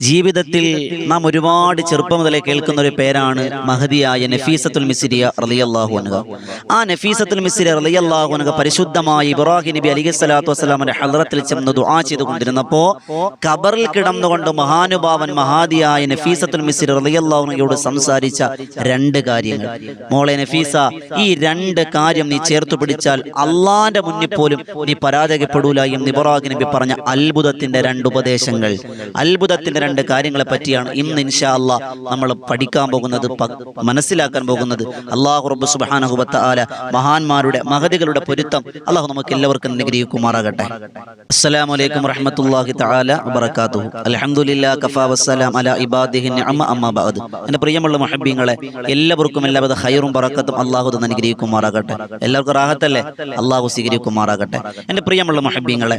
ജീവിതത്തിൽ നാം ഒരുപാട് ചെറുപ്പം മുതലേ കേൾക്കുന്ന ഒരു പേരാണ് മഹദിയായ നഫീസത്തുൽ മിസിരിയ റലിയല്ലാഹു അൻഹ. ആ നഫീസത്തുൽ മിസിരിയ റലിയല്ലാഹു അൻഹ പരിശുദ്ധമായി ഇബ്രാഹിം നബി അലി സ്വലാത്തു വസ്സലാമിന്റെ ഹലറത്തിൽ ചെന്ന് ദുആ ചെയ്തുകൊണ്ടിരുന്നപ്പോ ഖബറിൽ കിടന്നുകൊണ്ട് മഹാനുഭാവൻ മഹാദിയായ നഫീസത്തുൽ മിസിരി റളിയല്ലാഹു അൻഹയോട് സംസാരിച്ച രണ്ട് കാര്യങ്ങൾ. മോളെ നഫീസ ഈ രണ്ട് കാര്യം നീ ചേർത്തു പിടിച്ചാൽ അള്ളാന്റെ മുന്നിൽ പോലും നീ പരാജയപ്പെടൂല എന്ന് ഇബ്രാഹിം നബി പറഞ്ഞ അത്ഭുതത്തിന്റെ രണ്ട് ഉപദേശങ്ങൾ. അത്ഭുതത്തിന്റെ രണ്ട് കാര്യങ്ങളെ പറ്റിയാണ് ഇന്ന് ഇൻഷാ അല്ല നമ്മൾ പഠിക്കാൻ പോകുന്നത് മനസ്സിലാക്കാൻ പോകുന്നത് അള്ളാഹു റബ്ബ് സുബ്ഹാനഹു ആല മഹാന്മാരുടെ മഹതികളുടെ പൊരുത്തം അള്ളാഹു നമുക്ക് എല്ലാവർക്കും നിഗ്രഹിക്കുമാറാകട്ടെ അസ്സലാമു അലൈക്കും റഹ്മത്തുള്ളാഹി തആല വബറകാതുഹു. അൽഹംദുലില്ലാ കഫാ വസ്സലാം അലാ ഇബാദിഹി നിഅമ അമ്മാ ബഅദ്. എന്റെ പ്രിയമുള്ള മുഹബ്ബീങ്ങളെ എല്ലാവർക്കും എല്ലാവിധ ഖൈറും ബറക്കത്തും അള്ളാഹു തന്നെ അനുഗ്രഹിക്കുമാറാകട്ടെ. എല്ലാവർക്കും റാഹത്തല്ലേ അള്ളാഹു സ്വീകരിക്കുമാറാകട്ടെ. എന്റെ പ്രിയമുള്ള മുഹബ്ബീങ്ങളെ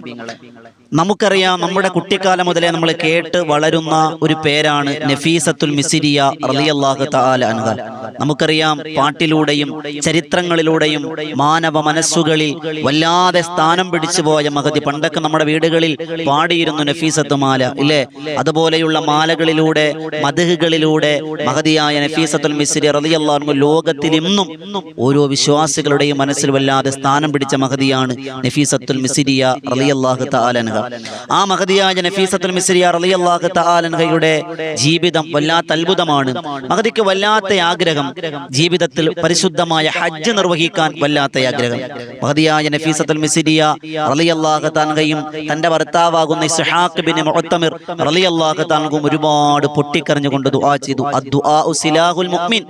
നമുക്കറിയാം നമ്മുടെ കുട്ടിക്കാലം മുതലേ നമ്മൾ കേട്ട് വളരുന്ന ഒരു പേരാണ് നഫീസത്തുൽ മിസിരിയ റളിയല്ലാഹു തആല അൻഹ. നമുക്കറിയാം പാട്ടിലൂടെയും ചരിത്രങ്ങളിലൂടെയും മാനവ മനസ്സുകളിൽ വല്ലാതെ സ്ഥാനം പിടിച്ചു പോയ മഹതി പണ്ടൊക്കെ നമ്മുടെ വീടുകളിൽ പാടിയിരുന്നു നഫീസത്ത് മാല ഇല്ലേ? അതുപോലെയുള്ള മാലകളിലൂടെ മധുഹുകളിലൂടെ മഹതിയായ നഫീസത്തുൽ മിസിരി റളിയല്ലാഹു ലോകത്തിൽ ഇന്നും ഓരോ വിശ്വാസികളുടെയും മനസ്സിൽ വല്ലാതെ സ്ഥാനം പിടിച്ച മഹതിയാണ് നഫീസത്തുൽ മിസിരിയ റളിയല്ലാഹു തആല അൻഹ. ആ മഹതിയായ നഫീസത്തുൽ മിസ്രിയ റളിയല്ലാഹു തആല അൻഹയുടെ ജീവിതം വല്ലാത്ത അത്ഭുതമാണ്. മഹദിക്ക് വല്ലാത്ത ആഗ്രഹം ജീവിതത്തിൽ പരിശുദ്ധമായ ഹജ്ജ് നിർവഹിക്കാൻ വല്ലാത്ത ആഗ്രഹം. മഹതിയായ നഫീസത്തുൽ മിസ്രിയ റളിയല്ലാഹു തആലയും തന്റെ ഭർത്താവാകുന്ന ഇസ്ഹാഖ് ബിൻ മുഅത്തമിർ റളിയല്ലാഹു തആലയും ഒരുപാട് പൊട്ടിക്കരഞ്ഞുകൊണ്ട് ദുആ ചെയ്തു. അദ്ദുആഉ സിലാഹുൽ മുഅ്മിൻ.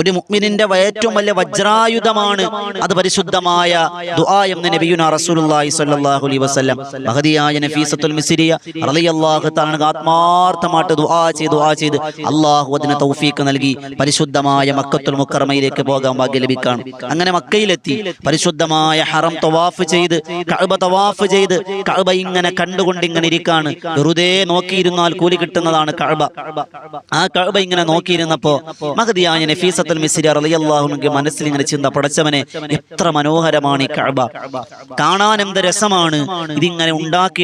ഒരു മുഅ്മിനിന്റെ ഏറ്റവും വലിയ വജ്രായുധമാണ്. അത് പരിശുദ്ധമായ ദുആ എന്ന് നബിയുന റസൂലുള്ളാഹി സ്വല്ലല്ലാഹു അലൈഹി വസല്ലം. മഹദിയായ നഫീസത്തുൽ മിസ്രിയ റളിയല്ലാഹു തആല ആത്മാർത്ഥമായിട്ട് ദുആ ചെയ്ത് ദുആ ചെയ്ത് അല്ലാഹു അതിന് തൗഫീക്ക് നൽകി പരിശുദ്ധമായ മക്കത്തുൽ മുക്കറമയിലേക്ക് പോകാൻ ഭാഗ്യം ലഭിക്കാൻ അങ്ങനെ മക്കയിലെത്തി പരിശുദ്ധമായ ഹറം തവാഫ് ചെയ്ത് കഅബ തവാഫ് ചെയ്ത് കഅബ ഇങ്ങനെ കണ്ടുകൊണ്ട് ഇങ്ങനെ ഇരിക്കാണ്. വെറുതെ നോക്കിയിരുന്നാൽ കൂലി കിട്ടുന്നതാണ് കഅബ. ആ കഅബ ഇങ്ങനെ നോക്കിയിരുന്നപ്പോ മഹദിയായ നഫീസത്തുൽ റളിയല്ലാഹു അൻഹു മനസ്സിൽ ഇങ്ങനെ ചിന്ത പടച്ചവനെ എത്ര മനോഹരമാണ് ഈ കഅബ. കാണാൻ എന്ത് രസമാണ്. ഇതിങ്ങനെ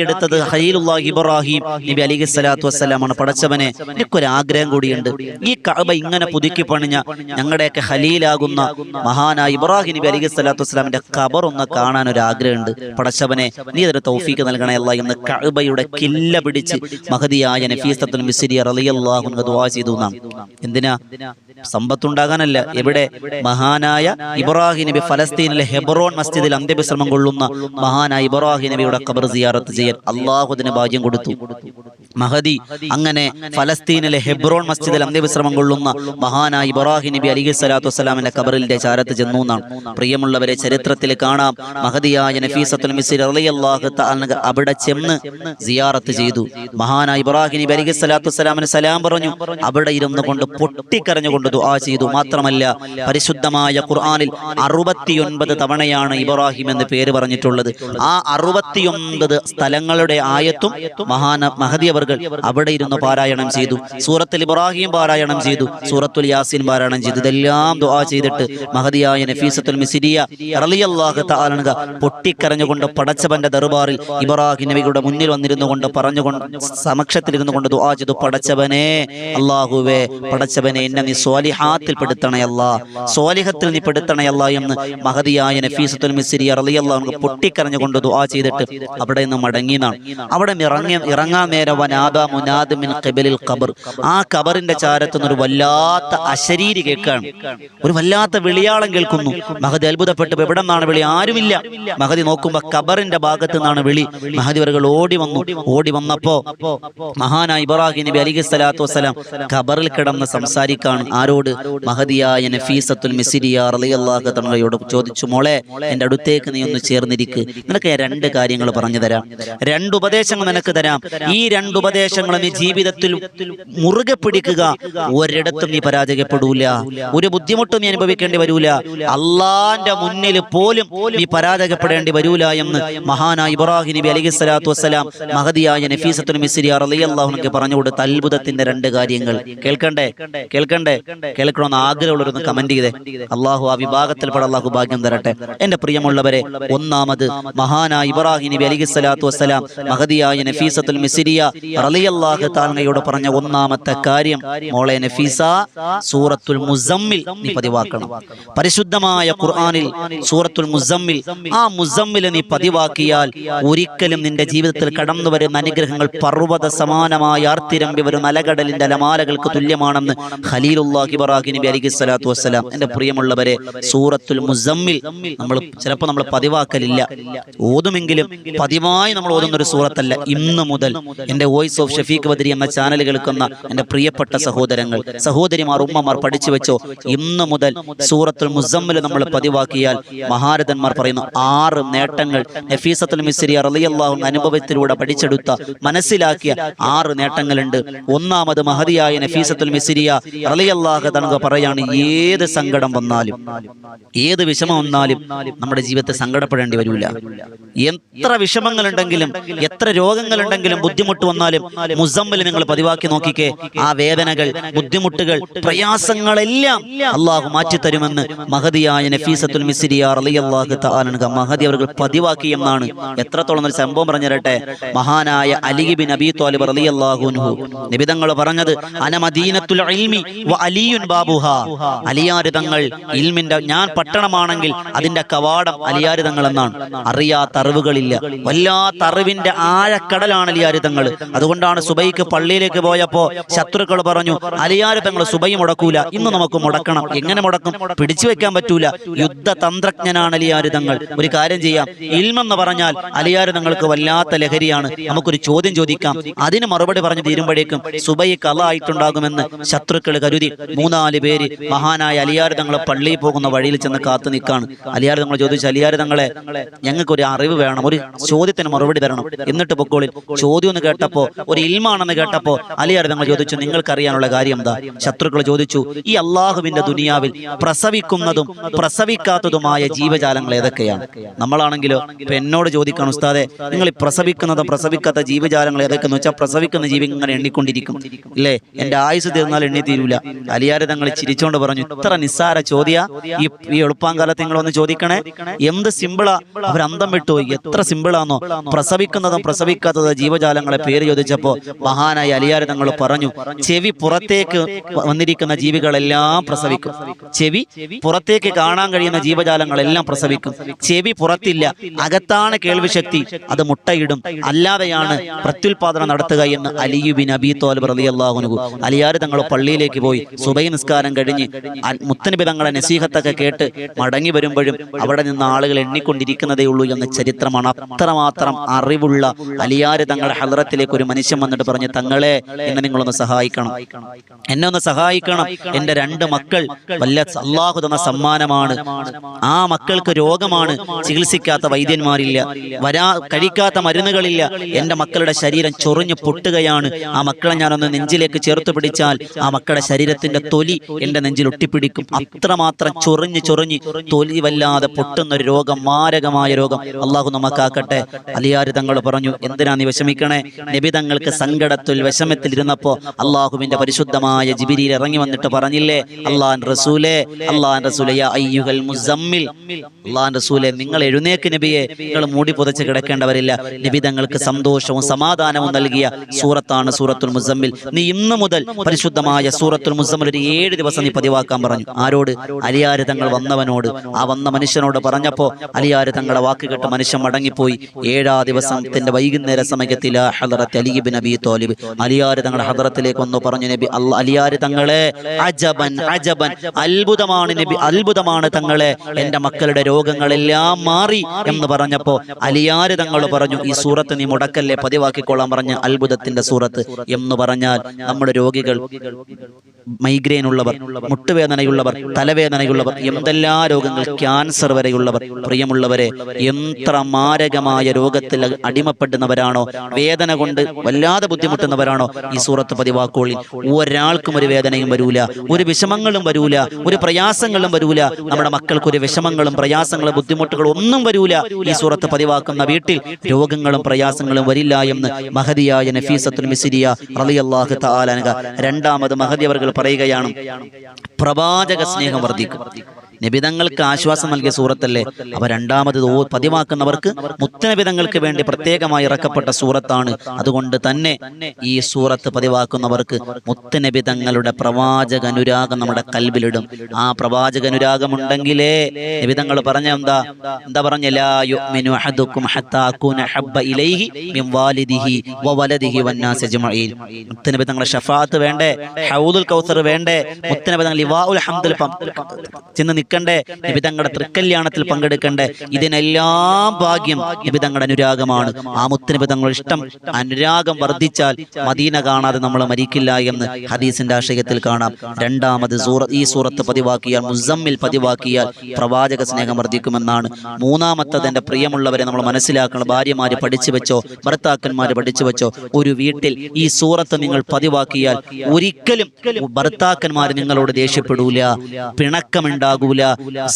ഉണ്ടാക്കിയെടുത്തത് ഹലീലുല്ലാഹി ഇബ്രാഹിം നബി അലി സ്വലാത്തു വസ്സലാമാണ് പടച്ചവനെ. എനിക്കൊരു ആഗ്രഹം കൂടിയുണ്ട്. ഈ കഅബ ഇങ്ങനെ പുതുക്കി പണിഞ്ഞ ഞങ്ങളുടെയൊക്കെ ഹലീലാകുന്ന മഹാനായ ഇബ്രാഹിം നബി അലി സ്വലാത്തു വസ്സലാമിന്റെ ഖബർ ഒന്ന് കാണാൻ ഒരു ആഗ്രഹമുണ്ട് പടച്ചവനെ നീ അതൊരു തൗഫീക്ക് നൽകണയല്ല എന്ന് കഅബയുടെ കില്ല പിടിച്ച് മഹതിയായ നഫീസത്തുൽ റളിയല്ലാഹു ദുആ എന്തിനാ? സമ്പത്തുണ്ടാകാനല്ല. എവിടെ? മഹാനായ ഇബ്രാഹിം നബി ഫലസ്തീനിലെ ഹെബ്രോൺ മസ്ജിദിൽ അന്ത്യവിശ്രമം കൊള്ളുന്ന മഹാനായ ഇബ്രാഹിം നബിയുടെ ഖബർ സിയാറത്ത് ചെയ്യാൻ അള്ളാഹു അതിന് ഭാഗ്യം കൊടുത്തു. മഹദി അങ്ങനെ ഫലസ്തീനിലെ ഹെബ്രോൺ മസ്ജിദിൽ അന്ത്യവിശ്രമം കൊള്ളുന്ന മഹാനായ ഇബ്രാഹിം നബി അലി സ്വലാത്തു വസ്സലാമിന്റെ കബറിന്റെ ചാരത്ത് ചെന്നു എന്നാണ്. പ്രിയമുള്ളവരെ ചരിത്രത്തിൽ കാണാം. മഹദിയായ നഫീസത്തുൽ അവിടെ ചെന്ന് സിയാറത്ത് ചെയ്തു. മഹാനായ ഇബ്രാഹിം നബി അലി സ്വലാത്തു വസ്സലാമിന് സലാം പറഞ്ഞു. അവിടെ ഇരുന്നു കൊണ്ട് പൊട്ടിക്കരഞ്ഞുകൊണ്ട് ദുആ ചെയ്തു. മാത്രമല്ല പരിശുദ്ധമായ ഖുർആാനിൽ അറുപത്തിയൊൻപത് തവണയാണ് ഇബ്രാഹിം എന്ന് പേര് പറഞ്ഞിട്ടുള്ളത്. ആ അറുപത്തിയൊൻപത് സ്ഥലങ്ങളുടെ ആയത്തും മഹാന മഹദി അവർ അവിടെ ഇരുന്ന് പാരായണം ചെയ്തു. സൂറത്തുൽ ഇബ്രാഹിം പാരായണം ചെയ്തു. സൂറത്തുൽ യാസിൻ പാരായണം ചെയ്തു. ഇതെല്ലാം ദുആ ചെയ്തിട്ട് മഹദിയായ നഫീസത്തുൽ മിസ്രിയ റളിയല്ലാഹു തആല അൻഹ പൊട്ടിക്കരഞ്ഞുകൊണ്ട് പടച്ചവന്റെ ദർബാറിൽ ഇബ്രാഹിം നബിയുടെ മുന്നിൽ വന്നിരുന്നു കൊണ്ട് പറഞ്ഞുകൊണ്ട് സമക്ഷത്തിലിരുന്നു കൊണ്ട് ദുആ ചെയ്തു. പടച്ചവനെ അല്ലാഹുവേ പടച്ചവനെ എന്നെ നീ സ്വാലിഹാത്തിൽ പെടുത്തണയല്ല. സ്വാലിഹത്തിൽ നീ പെടുത്തണയല്ല എന്ന് മഹദിയായ നഫീസത്തുൽ മിസ്രിയ റളിയല്ലാഹു പൊട്ടിക്കരഞ്ഞുകൊണ്ട് ദുആ ചെയ്തിട്ട് അവിടെ നിന്ന് മടങ്ങി എന്നാണ് അവിടെ ഇറങ്ങി ഇറങ്ങാൻ നേരം വനാദ മുനാദ് മിൻ കബലിൽ ആ കബറിന്റെ ചാരത്തുനിന്ന് ഒരു വല്ലാത്ത അശരീരി കേൾക്കാണ് ഒരു വല്ലാത്ത വിളിയാളം കേൾക്കുന്നു. മഹദി അത്ഭുതപ്പെട്ടു. എവിടെ നിന്നാണ് വിളി? ആരുമില്ല. മഹദി നോക്കുമ്പോ കബറിന്റെ ഭാഗത്ത് നിന്നാണ് വിളി. മഹദി വരകൾ ഓടി വന്നു. ഓടി വന്നപ്പോ മഹാനായ ഇബ്രാഹിം നബി അലി സ്വലാത്തു വസ്സലാം ഖബറിൽ കിടന്ന് സംസാരിക്കാണ് ആരോട്? മഹദിയായ നഫീസത്തുൽ മിസിരിയ റളിയല്ലാഹു തങ്ങളോട് ചോദിച്ചു മോളെ എന്റെ അടുത്തേക്ക് നീ ഒന്ന് ചേർന്നിരിക്ക്. നിനക്ക് ഞാൻ രണ്ട് കാര്യങ്ങൾ പറഞ്ഞു തരാം. രണ്ട് ഉപദേശങ്ങൾ നിനക്ക് തരാം. ഈ രണ്ട് നീ ജീവിതത്തിൽ മുറുകെ പിടിക്കുക. ഒരിടത്തും നീ പരാജയപ്പെടൂല. ഒരു ബുദ്ധിമുട്ടും നീ അനുഭവിക്കേണ്ടി വരൂല. അള്ളാന്റെ മുന്നിൽ പോലും നീ പരാജയപ്പെടേണ്ടി വരൂല എന്ന് മഹാനായ ഇബ്രാഹിം നബി അലൈഹി സ്വലാത്തു വസ്സലാം മഹദിയായ നഫീസത്തുൽ മിസ്രി അൻഹു പറഞ്ഞു കൊടുത്ത അത്ഭുതത്തിന്റെ രണ്ട് കാര്യങ്ങൾ. കേൾക്കണ്ടേ? കേൾക്കണ്ടേ? കേൾക്കണമെന്ന് ആഗ്രഹമുള്ളവരൊന്ന് കമന്റ് ചെയ്തേ. അള്ളാഹു ആ വിഭാഗത്തിൽ വിഭാഗത്തിൽപ്പെടെ അള്ളാഹു ഭാഗ്യം തരട്ടെ. എന്റെ പ്രിയമുള്ളവരെ ഒന്നാമത് മഹാനായ ഇബ്രാഹിം നബി അലൈഹി സ്വലാത്തു വസ്സലാം മഹതിയായ നഫീസത്തുൽ മിസിരിയ റളിയല്ലാഹു താങ്കളയോട് പറഞ്ഞ ഒന്നാമത്തെ കാര്യം മോളെ നഫീസ സൂറത്തുൽ മുസമ്മിൽ നീ പതിവാക്കണം. പരിശുദ്ധമായ ഖുർആനിൽ സൂറത്തുൽ മുസമ്മിൽ ആ മുസമ്മിൽ നീ പതിവാക്കിയാൽ ഒരിക്കലും നിന്റെ ജീവിതത്തിൽ കടന്നു വരുന്ന അനുഗ്രഹങ്ങൾ പർവത സമാനമായ ആർത്തിരമ്പി വരുന്ന അലകടലിന്റെ അലമാലകൾക്ക് തുല്യമാണെന്ന് ഖലീലുല്ലാഹി ഇബ്രാഹിം നബി അലൈഹി സ്വലാത്തു വസ്സലാം. എന്റെ പ്രിയമുള്ളവരെ സൂറത്തുൽ മുസമ്മിൽ നമ്മൾ ചിലപ്പോൾ നമ്മൾ പതിവാക്കലില്ല. ഓതുമെങ്കിലും പതിവായി നമ്മൾ ഓതുന്ന ഒരു സൂറത്തല്ല. ഇന്ന് മുതൽ എന്റെ വോയിസ് ഓഫ് ഷഫീഖ് ബദരി എന്ന ചാനൽ കേൾക്കുന്ന എന്റെ പ്രിയപ്പെട്ട സഹോദരങ്ങൾ സഹോദരിമാർ ഉമ്മമാർ പഠിച്ചു വെച്ചോ ഇന്ന് മുതൽ സൂറത്തുൽ മുസമ്മിൽ നമ്മൾ പതിവാക്കിയാൽ മഹാരഥന്മാർ പറയുന്നു ആറ് നേട്ടങ്ങൾ നഫീസത്തുൽ മിസ്രി അൻഹു അനുഭവത്തിലൂടെ പഠിച്ചെടുത്ത മനസ്സിലാക്കിയ ആറ് നേട്ടങ്ങളുണ്ട്. ഒന്നാമത് മഹതിയായ നഫീസത്തുൽ മിസ്രിയ തണുക പറയാണ് ഏത് സങ്കടം വന്നാലും ഏത് വിഷമം വന്നാലും നമ്മുടെ ജീവിതത്തെ സങ്കടപ്പെടേണ്ടി വരില്ല എത്ര വിഷമങ്ങളുണ്ടെങ്കിലും എത്ര രോഗങ്ങളുണ്ടെങ്കിലും ബുദ്ധിമുട്ട് വന്നാലും മുസമ്മിൽ നിങ്ങൾ പതിവാക്കി നോക്കിക്കേ. ആ വേദനകൾ ബുദ്ധിമുട്ടുകൾ പ്രയാസങ്ങളെല്ലാം അള്ളാഹു മാറ്റിത്തരുമെന്ന് മഹതിയായ നഫീസത്തുൽ മിസ്രിയ റളിയല്ലാഹു തആല മഹദി അവർ പതിവാക്കി എന്നാണ്. എത്രത്തോളം ഒരു സംഭവം പറഞ്ഞു തരട്ടെ മഹാനായ അലി ബിൻ അബി തോലിബ് അൻഹു നിബിതങ്ങൾ പറഞ്ഞത് അനമദീനത്തുൽ ഇൽമി വ അലിയുൻ തങ്ങൾ ഇൽമിന്റെ ഞാൻ പട്ടണമാണെങ്കിൽ അതിന്റെ കവാടം അലിയാര് തങ്ങൾ എന്നാണ് അറിയാത്ത അറിവുകളില്ല. വല്ലാത്ത അറിവിന്റെ ആഴക്കടലാണ് അലിയാര് തങ്ങൾ അതുകൊണ്ടാണ് സുബൈക്ക് പള്ളിയിലേക്ക് പോയപ്പോ ശത്രുക്കൾ പറഞ്ഞു അലിയാര് തങ്ങൾ സുബൈ മുടക്കൂല ഇന്ന് നമുക്ക് മുടക്കണം. എങ്ങനെ മുടക്കും? പിടിച്ചു വെക്കാൻ പറ്റൂല. യുദ്ധ തന്ത്രജ്ഞനാണ് അലിയാര് തങ്ങൾ ഒരു കാര്യം ചെയ്യാം. ഇൽമെന്ന് പറഞ്ഞാൽ അലിയാര് തങ്ങൾക്ക് വല്ലാത്ത ലഹരിയാണ്. നമുക്കൊരു ചോദ്യം ചോദിക്കാം. അതിന് മറുപടി പറഞ്ഞു തീരുമ്പോഴേക്കും സുബൈ കല ആയിട്ടുണ്ടാകുമെന്ന് ശത്രുക്കൾ കരുതി. മൂന്നാൽ പേര് മഹാനായ അലിയാർ തങ്ങളെ പള്ളിയിൽ പോകുന്ന വഴിയിൽ ചെന്ന് കാത്തു നിൽക്കാണ്. അലിയാർ തങ്ങൾ ചോദിച്ചു അലിയാർ തങ്ങളെ ഞങ്ങൾക്ക് ഒരു അറിവ് വേണം. ഒരു ചോദ്യത്തിന് മറുപടി തരണം എന്നിട്ട് പൊക്കോളിൽ ചോദ്യം എന്ന് കേട്ടപ്പോ ഒരു ഇൽമാണെന്ന് കേട്ടപ്പോ അലിയാർ തങ്ങൾ ചോദിച്ചു നിങ്ങൾക്കറിയാനുള്ള കാര്യം എന്താ ശത്രുക്കൾ ചോദിച്ചു ഈ അള്ളാഹുവിന്റെ ദുനിയാവിൽ പ്രസവിക്കുന്നതും പ്രസവിക്കാത്തതുമായ ജീവജാലങ്ങൾ ഏതൊക്കെയാണ്? നമ്മളാണെങ്കിലോ ഇപ്പൊ എന്നോട് ചോദിക്കണം ഉസ്താദെ നിങ്ങൾ ഈ പ്രസവിക്കുന്നതും പ്രസവിക്കാത്ത ജീവജാലങ്ങൾ ഏതൊക്കെയെന്ന് വെച്ചാൽ പ്രസവിക്കുന്ന ജീവി ഇങ്ങനെ എണ്ണിക്കൊണ്ടിരിക്കും. ഇല്ലേ? എന്റെ ആയുസ് തീർന്നാൽ എണ്ണി തീരൂല. അലിയാര് തങ്ങൾ ചിരിച്ചോണ്ട് പറഞ്ഞു ഇത്ര നിസ്സാര ചോദ്യ? ഈ ഈ എളുപ്പാങ്കാലത്ത് നിങ്ങളൊന്ന് ചോദിക്കണേ. എന്ത് സിമ്പിളാ? അവർ വിട്ടുപോയി. എത്ര സിമ്പിളാന്നോ? പ്രസവിക്കുന്നതും പ്രസവിക്കാത്തതും ജീവജാലങ്ങളെ പേര് ചോദിച്ചപ്പോൾ മഹാനായ അലിയാർ തങ്ങൾ പറഞ്ഞു ചെവി പുറത്തേക്ക് വന്നിരിക്കുന്ന ജീവികളെല്ലാം പ്രസവിക്കും. ചെവി പുറത്തേക്ക് കാണാൻ കഴിയുന്ന ജീവജാലങ്ങളെല്ലാം പ്രസവിക്കും. ചെവി പുറത്തില്ല അകത്താണ് കേൾവിശക്തി അത് മുട്ടയിടും. അല്ലാതെയാണ് പ്രത്യുൽപാദനം നടത്തുക എന്ന് അലിയുബിൻ അബി തോലബ് റലി അള്ളാഹുനുഗു അലിയാർ തങ്ങൾ പള്ളിയിലേക്ക് പോയി സുബൈ നിസ്കാരം കഴിഞ്ഞ് മുത്തനബി തങ്ങളെ നസീഹത്തൊക്കെ കേട്ട് മടങ്ങി വരുമ്പോഴും അവിടെ നിന്ന് ആളുകൾ എണ്ണിക്കൊണ്ടിരിക്കുന്നതേ ഉള്ളൂ എന്ന ചരിത്രമാണ് അത്രമാത്രം അറിവുള്ള അലിയാര് തങ്ങളുടെ ഹലറത്തിലേക്ക് ഒരു മനുഷ്യൻ വന്നിട്ട് പറഞ്ഞു തങ്ങളെ എന്നെ നിങ്ങളൊന്ന് സഹായിക്കണം. എന്നെ ഒന്ന് സഹായിക്കണം. എന്റെ രണ്ട് മക്കൾ വല്ല അള്ളാഹു തന്ന സമ്മാനമാണ്. ആ മക്കൾക്ക് രോഗമാണ്. ചികിത്സിക്കാത്ത വൈദ്യന്മാരില്ല. വരാ കഴിക്കാത്ത മരുന്നുകളില്ല. എന്റെ മക്കളുടെ ശരീരം ചൊറിഞ്ഞു പൊട്ടുകയാണ്. ആ മക്കളെ ഞാനൊന്ന് നെഞ്ചിലേക്ക് ചേർത്ത് പിടിച്ചാൽ ആ മക്കളുടെ ശരീരത്തിന്റെ തൊലി എന്റെ നെഞ്ചിൽ ഒട്ടിപ്പിടിക്കും. അത്രമാത്രം ചൊറിഞ്ഞ് ചൊറിഞ്ഞ് തൊലി വല്ലാതെ പൊട്ടുന്ന ഒരു രോഗം മാരകമായ രോഗം അള്ളാഹു നമുക്കാക്കട്ടെ അലിയാര് തങ്ങൾ പറഞ്ഞു എന്തിനാ നീ വിഷമിക്കണേ? നബി തങ്ങൾക്ക് സങ്കടത്തിൽ വിഷമത്തിൽ ഇരുന്നപ്പോ അള്ളാഹുവിന്റെ പരിശുദ്ധമായ ജിബിരിയിൽ ഇറങ്ങി വന്നിട്ട് പറഞ്ഞില്ലേ അള്ളാൻ റസൂലേ അള്ളാൻ റസൂലെ യാ മുസമ്മിൽ. അള്ളാൻ റസൂലെ നിങ്ങൾ എഴുന്നേക്ക് നബിയെ നിങ്ങൾ മൂടി പുതച്ച് കിടക്കേണ്ടവരില്ല. നബി തങ്ങൾക്ക് സന്തോഷവും സമാധാനവും നൽകിയ സൂറത്താണ് സൂറത്തുൽ മുസമ്മിൽ. നീ ഇന്ന് മുതൽ പരിശുദ്ധമായ സൂറത്തുൽ മുസമ്മിൽ ഒരു ഏഴ് ദിവസം നീ പതിവാക്കാൻ പറഞ്ഞു. ആരോട്? അലിയാര് തങ്ങൾ വന്നവനോട്. ആ വന്ന മനുഷ്യനോട് പറഞ്ഞപ്പോ അലിയാര് തങ്ങളുടെ വാക്ക് കേട്ട് മനുഷ്യൻ മടങ്ങിപ്പോയി. ഏഴാ ദിവസത്തിന്റെ വൈകുന്നേര സമയത്തിൽ അലിബിൻ നബി തോലിബ്. അലിയാര് തങ്ങളെ ഹദറത്തിലേക്ക് വന്നു പറഞ്ഞു നബി അലിയാര് തങ്ങളെ അജബൻ അജബൻ അത്ഭുതമാണ് നബി അത്ഭുതമാണ് തങ്ങളെ എന്റെ മക്കളുടെ രോഗങ്ങളെല്ലാം മാറി എന്ന് പറഞ്ഞപ്പോ അലിയാര് തങ്ങൾ പറഞ്ഞു ഈ സൂറത്ത് നീ മുടക്കല്ലേ പതിവാക്കിക്കൊള്ളാൻ പറഞ്ഞ അത്ഭുതത്തിന്റെ സൂറത്ത് എന്ന് പറഞ്ഞാൽ നമ്മുടെ രോഗികൾ മൈഗ്രെയിൻ ഉള്ളവർ മുട്ടുവേദനയുള്ളവർ തലവേദനയുള്ളവർ എന്തെല്ലാ രോഗങ്ങൾ ക്യാൻസർ വരെയുള്ളവർ പ്രിയമുള്ളവരെ എത്ര മാരകമായ രോഗത്തിൽ അടിമപ്പെടുന്നവരാണോ? വേദന കൊണ്ട് വല്ലാതെ ബുദ്ധിമുട്ടുന്നവരാണോ? ഈ സൂറത്ത് പതിവാക്കോളിൽ ഒരാൾക്കും ഒരു വേദനയും വരൂല ഒരു വിഷമങ്ങളും വരൂല ഒരു പ്രയാസങ്ങളും വരൂല. നമ്മുടെ മക്കൾക്ക് ഒരു വിഷമങ്ങളും പ്രയാസങ്ങളും ബുദ്ധിമുട്ടുകളും ഒന്നും വരൂല. ഈ സൂറത്ത് പതിവാക്കുന്ന വീട്ടിൽ രോഗങ്ങളും പ്രയാസങ്ങളും വരില്ല എന്ന് മഹതിയായ നഫീസത്തുൽ മിസിരിയ റളിയല്ലാഹു തആല അൻഹ രണ്ടാമത് മഹദി പറയുകയാണ് പ്രവാചക സ്നേഹം വർദ്ധിക്കും. നിബിതങ്ങൾക്ക് ആശ്വാസം നൽകിയ സൂറത്തല്ലേ? അവ രണ്ടാമത് പതിവാക്കുന്നവർക്ക് മുത്തനബിതങ്ങൾക്ക് വേണ്ടി പ്രത്യേകമായി ഇറക്കപ്പെട്ട സൂറത്താണ്. അതുകൊണ്ട് തന്നെ ഈ സൂറത്ത് പതിവാക്കുന്നവർക്ക് മുത്തനബിതങ്ങളുടെ പ്രവാചക അനുരാഗം നമ്മുടെ കൽബിലിടും ആ പ്രവാചക അനുരാഗം ഉണ്ടെങ്കിലേ നിബിതങ്ങൾ പറഞ്ഞ എന്താ? എന്താ പറഞ്ഞ? മുത്തനബിതങ്ങളെ ഷഫാത്ത് വേണ്ടേ? ഹൗദുൽ കൗസർ വേണ്ടേ? മുത്തനബിതങ്ങൾ ചെന്ന് നിൽക്കണ്ടേ? നബി തങ്ങളുടെ തൃക്കല്യാണത്തിൽ പങ്കെടുക്കണ്ടേ? ഇതിനെല്ലാം ഭാഗ്യം നബി തങ്ങളുടെ അനുരാഗമാണ്. ആ മുത്തനിബിതങ്ങളുടെ ഇഷ്ടം. അനുരാഗം വർദ്ധിച്ചാൽ മദീന കാണാതെ നമ്മൾ മരിക്കില്ല എന്ന് ഹദീസിന്റെ ആശയത്തിൽ കാണാം. രണ്ടാമത് ഈ സൂറത്ത് പതിവാക്കിയാൽ മുസമ്മിൽ പതിവാക്കിയാൽ പ്രവാചക സ്നേഹം വർദ്ധിക്കുമെന്നാണ്. മൂന്നാമത്തത് എന്റെ പ്രിയമുള്ളവരെ നമ്മൾ മനസ്സിലാക്കണം ഭാര്യമാര് പഠിച്ചു വെച്ചോ ഭർത്താക്കന്മാര് പഠിച്ചു വെച്ചോ ഒരു വീട്ടിൽ ഈ സൂറത്ത് നിങ്ങൾ പതിവാക്കിയാൽ ഒരിക്കലും ഭർത്താക്കന്മാർ നിങ്ങളോട് ദേഷ്യപ്പെടൂല. പിണക്കമുണ്ടാകൂല.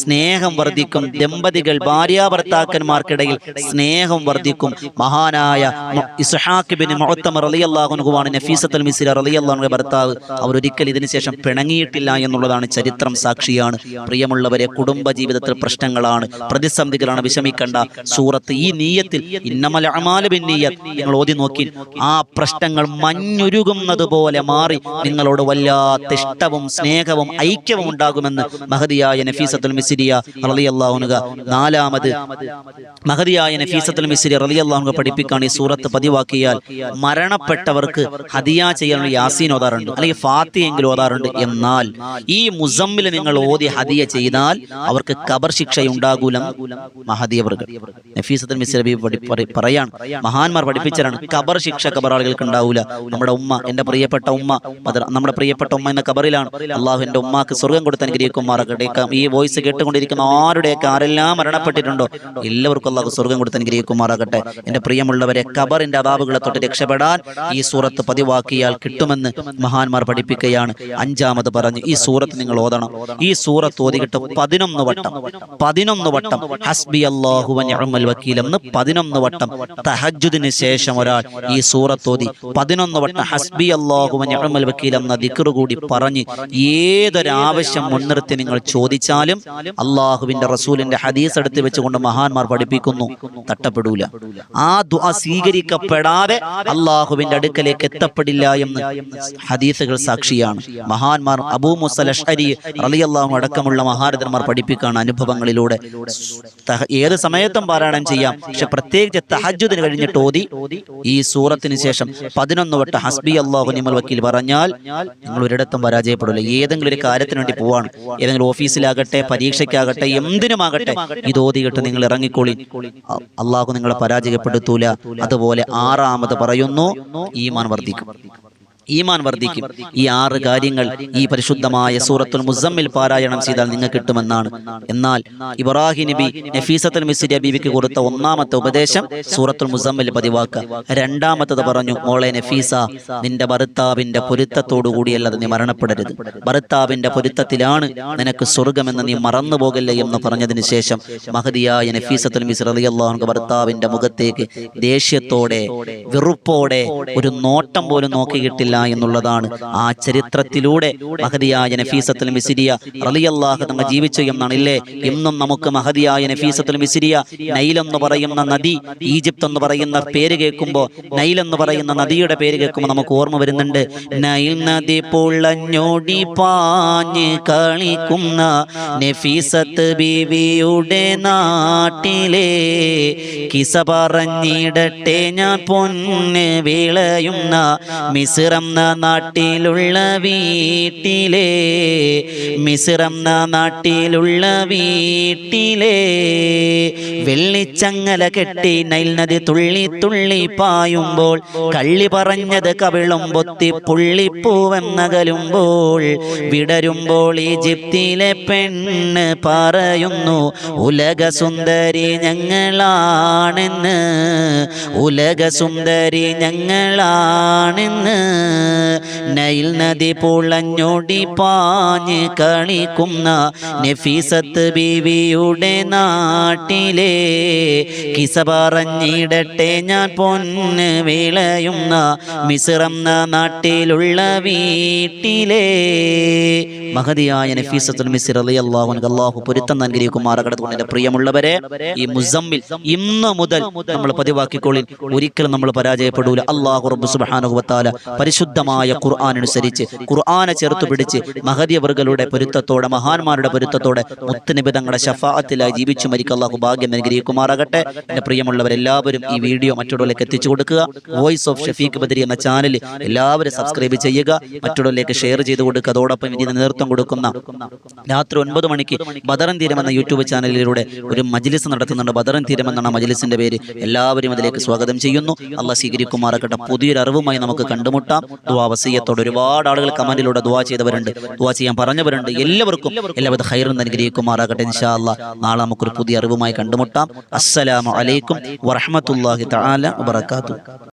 സ്നേഹം വർദ്ധിക്കും. ദമ്പതികൾ ഭാര്യ ഭർത്താക്കന്മാർക്കിടയിൽ സ്നേഹം വർദ്ധിക്കും. മഹാനായ ഇസ്ഹാഖ് ബിൻ മുഅത്തമർ റളിയല്ലാഹു അൻഹുവാണ് നഫീസത്തുൽ മിസ്ര റളിയല്ലാഹു അൻഹുവിന്റെ ഭർത്താവ്. അവർ ഒരിക്കൽ ശേഷം പിണങ്ങിയിട്ടില്ല എന്നുള്ളതാണ് ചരിത്രം സാക്ഷിയാണ്. പ്രിയമുള്ളവരെ കുടുംബ ജീവിതത്തിൽ പ്രശ്നങ്ങളാണ്. പ്രതിസന്ധികളാണ്. വിഷമിക്കേണ്ട. സൂറത്ത് ഈ നീയത്തിൽ ഇന്നമൽ അമാല ബിൻ നീയത്ത് നിങ്ങൾ ഓതി നോക്കി. ആ പ്രശ്നങ്ങൾ മഞ്ഞുരുകുന്നത് പോലെ മാറി നിങ്ങളോട് വല്ലാത്ത ഇഷ്ടവും സ്നേഹവും ഐക്യവും ഉണ്ടാകുമെന്ന് മഹതിയായ നഫീസത്തുൽ മിസിരിയ റളിയല്ലാഹുനുക നാലാമത് മഹതിയായ നഫീസത്തുൽ മിസിരി റളിയല്ലാഹുനുക പഠിപ്പിക്കാൻ ഈ സൂറത്ത് പതിവാക്കിയാൽ മരണപ്പെട്ടവർക്ക് ഹദിയ ചെയ്യാനുള്ള യാസീൻ ഓതാറുണ്ട് അല്ലെങ്കിൽ ഫാത്തിയെങ്കിലും ഓതാറുണ്ട്. എന്നാൽ ഈ മുസമ്മിൽ നിങ്ങൾ ഓതി ഹദിയ ചെയ്താൽ അവർക്ക് കബർ ശിക്ഷയുണ്ടാകൂലം. മഹദിയവർക്ക് നഫീസത്തുൽ മിസിരി പറയാണ് മഹാന്മാർ പഠിപ്പിച്ചതാണ് കബർ ശിക്ഷ കബർ ആളുകൾക്ക് ഉണ്ടാവൂല. നമ്മുടെ ഉമ്മ എന്റെ പ്രിയപ്പെട്ട ഉമ്മ നമ്മുടെ പ്രിയപ്പെട്ട ഉമ്മ എന്ന കബറിലാണ് അള്ളാഹു എന്റെ ഉമ്മാക്ക് സ്വർഗം കൊടുത്ത് അനുഗ്രഹിക്കുമാറാകട്ടെ. ക- ഈ വോയിസ് കേട്ടുകൊണ്ടിരിക്കുന്ന ആരുടെയൊക്കെ ആരെല്ലാം മരണപ്പെട്ടിട്ടുണ്ടോ? എല്ലാവർക്കും അള്ളാഹു സ്വർഗം കൊടുത്ത് അനുഗ്രഹിക്കുമാറാകട്ടെ. എന്റെ പ്രിയമുള്ളവരെ കബറിന്റെ അതാവുകളെ തൊട്ട് രക്ഷപ്പെടാൻ ഈ സൂറത്ത് പതിവാക്കിയാൽ കിട്ടുമെന്ന് മഹാന്മാർ പഠിപ്പിക്കുകയാണ്. അഞ്ചാമത് പറഞ്ഞു ഈ സൂറത്ത് നിങ്ങൾ ഓതണം. ഈ സൂറത്ത് ഓതികിട്ട് പതിനൊന്ന് വട്ടം പതിനൊന്ന് വട്ടം ഹസ്ബി അള്ളാഹു വക്കീൽ എന്ന് പതിനൊന്ന് വട്ടം തഹജുദിന് ശേഷം ഒരാൾ ഈ സൂറത്ത് ഓതി. പതിനൊന്ന് വട്ടം ഹസ്ബി അള്ളാഹു വക്കീൽ എന്ന ദിക്റ് കൂടി പറഞ്ഞ് ഏതൊരാവശ്യം മുൻനിർത്തി നിങ്ങൾ ചോദിച്ചാലും അള്ളാഹുവിന്റെ റസൂലിന്റെ ഹദീസ് എടുത്ത് വെച്ചുകൊണ്ട് മഹാന്മാർ പഠിപ്പിക്കുന്നു. തട്ടപ്പെടൂല. ആ ദുആ സ്വീകരിക്കപ്പെടാതെ അള്ളാഹുവിന്റെ അടുക്കലേക്ക് എത്തപ്പെടില്ല എന്ന് ഹദീസുകൾ സാക്ഷിയാണ്. മഹാന്മാർ അബൂ മുസൽ അഷ്അരി റളിയല്ലാഹു അടക്കമുള്ള മഹാരഥന്മാർ പഠിപ്പിക്കുകയാണ് അനുഭവങ്ങളിലൂടെ. ഏത് സമയത്തും പാരായണം ചെയ്യാം. പക്ഷെ പ്രത്യേകിച്ച് തഹജുദിന് കഴിഞ്ഞിട്ട് ഓതി. ഈ സൂറത്തിന് ശേഷം പതിനൊന്ന് വട്ടം ഹസ്ബി അള്ളാഹു നിമൽ വക്കീൽ പറഞ്ഞാൽ നിങ്ങൾ ഒരിടത്തും പരാജയപ്പെടില്ല ഏതെങ്കിലും ഒരു കാര്യത്തിന് വേണ്ടി പോവാണ്. ഏതെങ്കിലും ഓഫീസിലാകട്ടെ പരീക്ഷയ്ക്കാകട്ടെ എന്തിനുമാകട്ടെ ഇത് ഓതിയിട്ട് നിങ്ങൾ ഇറങ്ങിക്കോളി. അള്ളാഹു നിങ്ങളെ പരാജയപ്പെടുത്തൂല. അതുപോലെ ആറാമത് പറയുന്നു ഈമാൻ വർദ്ധിക്കും. ഈമാൻ വർദ്ധിക്കും. ഈ ആറ് കാര്യങ്ങൾ ഈ പരിശുദ്ധമായ സൂറത്തുൽ മുസമ്മിൽ പാരായണം ചെയ്താൽ നിങ്ങൾക്ക് കിട്ടുമെന്നാണ്. എന്നാൽ ഇബ്രാഹിം നബി നഫീസത്തുൽ മിസ്രി ബീവിക്ക് കൊടുത്ത ഒന്നാമത്തെ ഉപദേശം സൂറത്തുൽ മുസമ്മിൽ പതിവാക്കുക. രണ്ടാമത്തത് പറഞ്ഞു മോളെ നഫീസ നിന്റെ ഭർത്താവിന്റെ പൊരുത്തത്തോടു കൂടിയല്ല നീ മരണപ്പെടരുത്. ഭർത്താവിന്റെ പൊരുത്തത്തിലാണ് നിനക്ക് സ്വർഗമെന്ന് നീ മറന്നു പോകല്ലേ എന്ന് പറഞ്ഞതിന് ശേഷം മഹതിയായ നഫീസത്തുൽ മിസ്രി റളിയല്ലാഹു ഭർത്താവിന്റെ മുഖത്തേക്ക് ദേഷ്യത്തോടെ വെറുപ്പോടെ ഒരു നോട്ടം പോലും നോക്കിയിട്ടില്ല. എന്നുള്ളതാണ്. ആ ചരിത്രത്തിലൂടെ മഹതിയായ നഫീസത്തുൽ മിസിരിയ റലിയല്ലാഹു തങ്ങൾ ജീവിച്ചു എന്നാണില്ലേ? ഇന്നും നമുക്ക് മഹതിയായ നഫീസത്തുൽ മിസിരിയ നൈൽ എന്ന് പറയുന്ന നദി ഈജിപ്ത് എന്ന് പറയുന്ന പേര് കേൾക്കുമ്പോൾ നൈൽ എന്ന് പറയുന്ന നദിയുടെ പേര് കേൾക്കുമ്പോൾ നമുക്ക് ഓർമ്മ വരുന്നുണ്ട്. നൈൽ നദി പൊള്ളഞ്ഞോടി പാഞ്ഞ് കളിക്കുന്ന നഫീസത്ത് ബീവിയുടെ നാട്ടിലെ കിസ പറഞ്ഞിടട്ടെ ഞാൻ പൊന്ന് വിളയുന്ന മിസിറം ന നാട്ടിലുള്ള വീട്ടിലെ മിസ്രം നാട്ടിലുള്ള വീട്ടിലെ. വെള്ളിച്ചങ്ങല കെട്ടി നൈൽ നദി തുള്ളി തുള്ളി പായുമ്പോൾ കള്ളി പറഞ്ഞത് കവിളും പൊത്തി പുള്ളിപ്പൂവെന്നകലുമ്പോൾ വിടരുമ്പോൾ ഈജിപ്തിലെ പെണ്ണ് പറയുന്നു ഉലക സുന്ദരി ഞങ്ങളാണെന്ന് ഉലക സുന്ദരി ഞങ്ങളാണെന്ന്. നൈൽ നദി പുളഞ്ഞൊടി പാഞ്ഞ് കളിക്കുന്ന നഫീസത്ത് ബീവിയുടെ നാട്ടിലെ. കിസ പറഞ്ഞിടട്ടെ ഞാൻ പൊന്ന് വിളയുന്ന മിശ്രം നാട്ടിലുള്ള വീട്ടിലെ. മഹതിയായ നഫീസത്തുൽ മിസിർ റളിയല്ലാഹു അള്ളാഹു അല്ലാഹു പൊരുത്തം നൽകിയിരിക്കുമാറാകട്ടെ എന്റെ പ്രിയമുള്ളവരെ ഈ മുസമ്മിൽ ഇന്ന് മുതൽ നമ്മൾ പതിവാക്കിക്കൊള്ളിൽ ഒരിക്കലും നമ്മൾ പരാജയപ്പെടൂല. അള്ളാഹു റബ്ബു സുബ്ഹാനഹു വതആല പരിശുദ്ധമായ ഖുർആൻ അനുസരിച്ച് ഖുർആനെ ചേർത്ത് പിടിച്ച് മഹദിയവർഗളുടെ പൊരുത്തത്തോടെ മഹാന്മാരുടെ പൊരുത്തത്തോടെ മുത്തുനബി തങ്ങളുടെ ഷഫാഅത്തിലായി ജീവിച്ചു മരിക്കുക അള്ളാഹു ഭാഗ്യം അനുഗ്രഹിക്കുമാറാകട്ടെ. എന്റെ പ്രിയമുള്ളവരെല്ലാവരും ഈ വീഡിയോ മറ്റുള്ളവരിലേക്ക് എത്തിച്ചു കൊടുക്കുക. വോയിസ് ഓഫ് ഷഫീഖ് ബദരി എന്ന ചാനൽ എല്ലാവരും സബ്സ്ക്രൈബ് ചെയ്യുക. മറ്റുള്ളവരിലേക്ക് ഷെയർ ചെയ്ത് കൊടുക്കുക. അതോടൊപ്പം ഇതിന് നേതൃത്വം കൊടുക്കുന്ന രാത്രി ഒൻപത് മണിക്ക് ബദറൻ തീരം എന്ന യൂട്യൂബ് ചാനലിലൂടെ ഒരു മജ്ലിസ് നടത്തുന്നുണ്ട്. ബദറൻ തീരം എന്നാണ് മജ്ലിസിന്റെ പേര്. എല്ലാവരും അതിലേക്ക് സ്വാഗതം ചെയ്യുന്നു. അള്ളാഹ് സ്വീകരിക്കുമാറാകട്ടെ. പുതിയൊരു അറിവുമായി നമുക്ക് കണ്ടുമുട്ടാം. ദുവാ വസീയത്തോടെ ഒരുപാട് ആളുകൾ കമന്റിലൂടെ ദുവാ ചെയ്തവരുണ്ട്. ദുവാ ചെയ്യാൻ പറഞ്ഞവരുണ്ട്. എല്ലാവർക്കും എല്ലാവിധ ഹൈറും അനുഗ്രഹിക്കുമാറാകട്ടെ ഇൻഷാല്ല നാളെ നമുക്കൊരു പുതിയ അറിവുമായി കണ്ടുമുട്ടാം. അസ്സലാമു അലൈക്കും വറഹ്മത്തുള്ളാഹി തആല വബറകാതുഹു.